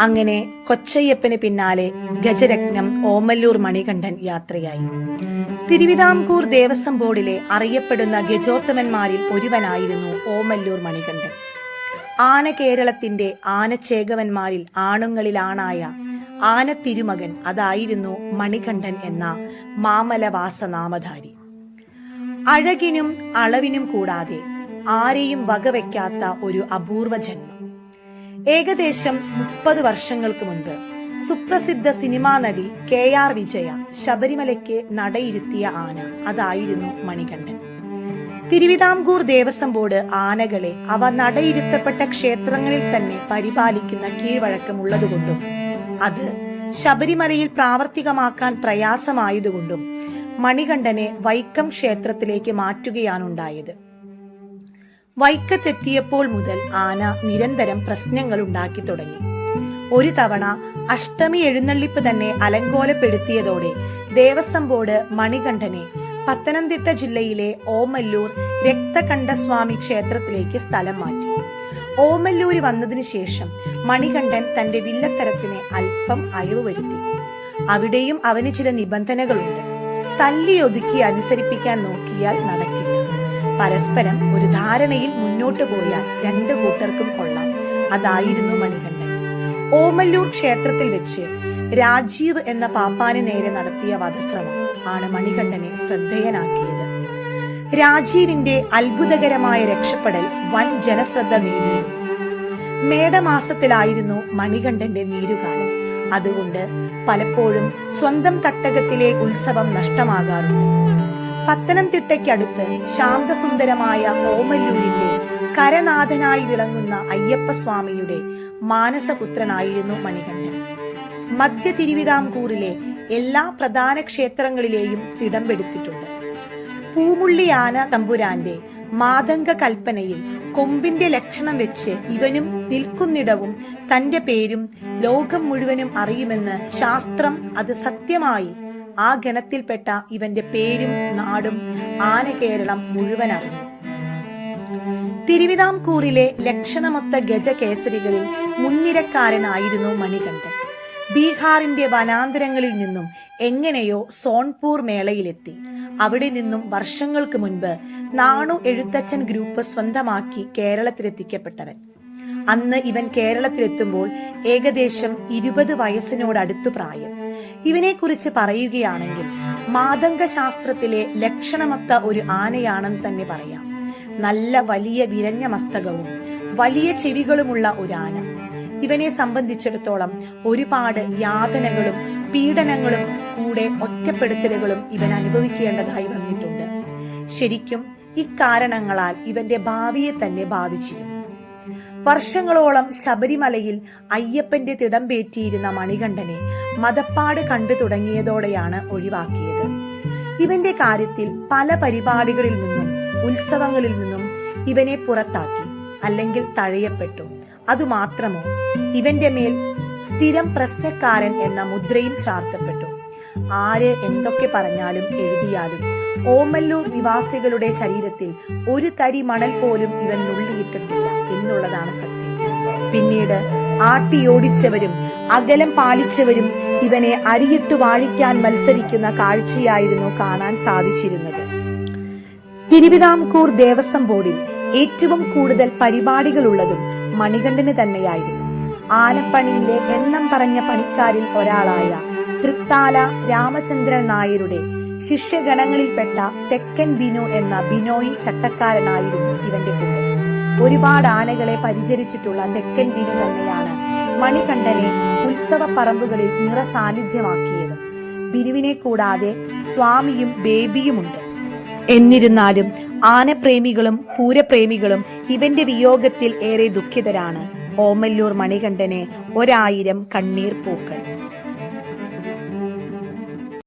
അങ്ങനെ കൊച്ചയ്യപ്പന് പിന്നാലെ ഗജരത്നം ഓമല്ലൂർ മണികണ്ഠൻ യാത്രയായി. തിരുവിതാംകൂർ ദേവസ്വം ബോർഡിലെ അറിയപ്പെടുന്ന ഗജോത്തമന്മാരിൽ ഒരുവനായിരുന്നു ഓമല്ലൂർ മണികണ്ഠൻ. ആന കേരളത്തിന്റെ ആനച്ചേകവന്മാരിൽ ആണുങ്ങളിലാണായ ആന തിരുമകൻ അതായിരുന്നു മണികണ്ഠൻ എന്ന മാമലവാസ നാമധാരി അഴകിനും അളവിനും കൂടാതെ ആരെയും വകവെക്കാത്ത ഒരു അപൂർവ ജന്മം. ഏകദേശം മുപ്പത് വർഷങ്ങൾക്ക് മുൻപ് സുപ്രസിദ്ധ സിനിമാ നടി കെ ആർ വിജയ ശബരിമലയ്ക്ക് നടയിരുത്തിയ ആന. അതായിരുന്നു മണികണ്ഠൻ. തിരുവിതാംകൂർ ദേവസ്വം ബോർഡ് ആനകളെ അവ നടയിരുത്തപ്പെട്ട ക്ഷേത്രങ്ങളിൽ തന്നെ പരിപാലിക്കുന്ന കീഴ്വഴക്കമുള്ളതുകൊണ്ടും അത് ശബരിമലയിൽ പ്രാവർത്തികമാക്കാൻ പ്രയാസമായതുകൊണ്ടും മണികണ്ഠനെ വൈക്കം ക്ഷേത്രത്തിലേക്ക് മാറ്റുകയാണുണ്ടായത്. വൈക്കത്തെത്തിയപ്പോൾ മുതൽ ആന നിരന്തരം പ്രശ്നങ്ങൾ ഉണ്ടാക്കി തുടങ്ങി. ഒരു തവണ അഷ്ടമി എഴുന്നള്ളിപ്പ് തന്നെ അലങ്കോലപ്പെടുത്തിയതോടെ ദേവസ്വം ബോർഡ് മണികണ്ഠനെ പത്തനംതിട്ട ജില്ലയിലെ ഓമല്ലൂർ രക്തകണ്ഠസ്വാമി ക്ഷേത്രത്തിലേക്ക് സ്ഥലം മാറ്റി. ഓമല്ലൂര് വന്നതിനു ശേഷം മണികണ്ഠൻ തന്റെ വില്ലത്തരത്തിന് അല്പം അയവ് വരുത്തി. അവിടെയും അവന് ചില നിബന്ധനകളുണ്ട്. തല്ലിയൊതുക്കി അനുസരിപ്പിക്കാൻ നോക്കിയാൽ നടക്കില്ല. പരസ്പരം ഒരു ധാരണയിൽ മുന്നോട്ട് പോയാൽ രണ്ടു കൂട്ടർക്കും കൊള്ളാം. അതായിരുന്നു മണികണ്ഠൻ. ഓമല്ലൂർ ക്ഷേത്രത്തിൽ വെച്ച് രാജീവ് എന്ന പാപ്പാന് നേരെ നടത്തിയ വധശ്രമം ആണ് മണികണ്ഠനെ ശ്രദ്ധേയനാക്കിയത്. രാജീവിന്റെ അത്ഭുതകരമായ രക്ഷപ്പെടൽ വൻ ജനശ്രദ്ധ നേടിയിരുന്നു. മേടമാസത്തിലായിരുന്നു മണികണ്ഠന്റെ നീരുകാലം. അതുകൊണ്ട് പലപ്പോഴും സ്വന്തം തട്ടകത്തിലെ ഉത്സവം നഷ്ടമാകാറുണ്ട്. പത്തനംതിട്ടയ്ക്കടുത്ത് ശാന്തസുന്ദരമായ ഓമല്ലൂരിന്റെ കരനാഥനായി വിളങ്ങുന്ന അയ്യപ്പസ്വാമിയുടെ മാനസപുത്രനായിരുന്നു മണികണ്ഠൻ. മധ്യ തിരുവിതാംകൂറിലെ എല്ലാ പ്രധാന ക്ഷേത്രങ്ങളിലെയും തിടംപെടുത്തിട്ടുണ്ട് പൂമുള്ളിയാന തമ്പുരാന്റെ മാതംഗ കൽപ്പനയിൽ കൊമ്പിന്റെ ലക്ഷണം വെച്ച് ഇവനും നിൽക്കുന്നിടവും തന്റെ പേരും ലോകം മുഴുവനും അറിയുമെന്ന് ശാസ്ത്രം അത് സത്യമായി ആ ഗണത്തിൽപ്പെട്ട ഇവന്റെ പേരും നാടും ആനകേരളം മുഴുവൻ അറിഞ്ഞു തിരുവിതാംകൂറിലെ ലക്ഷണമൊത്ത ഗജകേസരികളിൽ മുൻനിരക്കാരനായിരുന്നു മണികണ്ഠൻ. ബീഹാറിന്റെ വനാന്തരങ്ങളിൽ നിന്നും എങ്ങനെയോ സോൺപൂർ മേളയിലെത്തി. അവിടെ നിന്നും വർഷങ്ങൾക്ക് മുൻപ് നാണു എഴുത്തച്ഛൻ ഗ്രൂപ്പ് സ്വന്തമാക്കി കേരളത്തിലെത്തിക്കപ്പെട്ടവൻ. അന്ന് ഇവൻ കേരളത്തിലെത്തുമ്പോൾ ഏകദേശം ഇരുപത് വയസ്സിനോടടുത്തു പ്രായം. ഇവനെക്കുറിച്ച് പറയുകയാണെങ്കിൽ മാതംഗ ശാസ്ത്രത്തിലെ ലക്ഷണമൊത്ത ഒരു ആനയാണെന്ന് തന്നെ പറയാം. നല്ല വലിയ വിരഞ്ഞ മസ്തകവും വലിയ ചെവികളുമുള്ള ഒരു ആന. ഇവനെ സംബന്ധിച്ചിടത്തോളം ഒരുപാട് യാതനകളും പീഡനങ്ങളും കൂടെ ഒറ്റപ്പെടുത്തലുകളും ഇവൻ അനുഭവിക്കേണ്ടതായി വന്നിട്ടുണ്ട്. ശരിക്കും ഇക്കാരണങ്ങളാൽ ഇവന്റെ ഭാവിയെ തന്നെ ബാധിച്ചിരുന്നു. വർഷങ്ങളോളം ശബരിമലയിൽ അയ്യപ്പന്റെ തിടംപേറ്റിയിരുന്ന മണികണ്ഠനെ മതപ്പാട് കണ്ടു തുടങ്ങിയതോടെയാണ് ഒഴിവാക്കിയത്. ഇവന്റെ കാര്യത്തിൽ പല പരിപാടികളിൽ നിന്നും ഉത്സവങ്ങളിൽ നിന്നും ഇവനെ പുറത്താക്കി അല്ലെങ്കിൽ തഴയപ്പെട്ടു. അതുമാത്രമോ ഇവന്റെ മേൽ സ്ഥിരം പ്രശ്നക്കാരൻ എന്ന മുദ്രയും ചാർത്തപ്പെട്ടു. ആര് എന്തൊക്കെ പറഞ്ഞാലും എഴുതിയാലും. ഓമല്ലൂർ നിവാസികളുടെ ശരീരത്തിൽ ഒരു തരി മണൽ പോലും ഇവൻ നുള്ളിയിട്ടിട്ടില്ല എന്നുള്ളതാണ് സത്യം. പിന്നീട് ആട്ടിയോടിച്ചവരും അകലം പാലിച്ചവരും ഇവനെ അരിയിട്ട് വാഴിക്കാൻ മത്സരിക്കുന്ന കാഴ്ചയായിരുന്നു കാണാൻ സാധിച്ചിരുന്നത്. തിരുവിതാംകൂർ ദേവസ്വം ബോർഡിൽ ഏറ്റവും കൂടുതൽ പരിപാടികളുള്ളതും മണികണ്ഠന് തന്നെയായിരുന്നു. ആനപ്പണിയിലെ എണ്ണം പറഞ്ഞ പണിക്കാരിൽ ഒരാളായ തൃത്താല രാമചന്ദ്രൻ നായരുടെ ശിഷ്യഗണങ്ങളിൽപ്പെട്ട തെക്കൻ ബിനു എന്ന ബിനോയി ചട്ടക്കാരനായിരുന്നു ഇവന്റെ കൂടെ. ഒരുപാട് ആനകളെ പരിചരിച്ചിട്ടുള്ള തെക്കൻ ബിനു തന്നെയാണ് മണികണ്ഠനെ ഉത്സവ പറമ്പുകളിൽ നിറസാന്നിധ്യമാക്കിയത്. ബിനുവിനെ കൂടാതെ സ്വാമിയും ബേബിയുമുണ്ട്. എന്നിരുന്നാലും ആനപ്രേമികളും പൂരപ്രേമികളും ഇവന്റെ വിയോഗത്തിൽ ഏറെ ദുഃഖിതരാണ് ഓമല്ലൂർ മണികണ്ഠനെ ഒരായിരം കണ്ണീർ പൂക്കൾ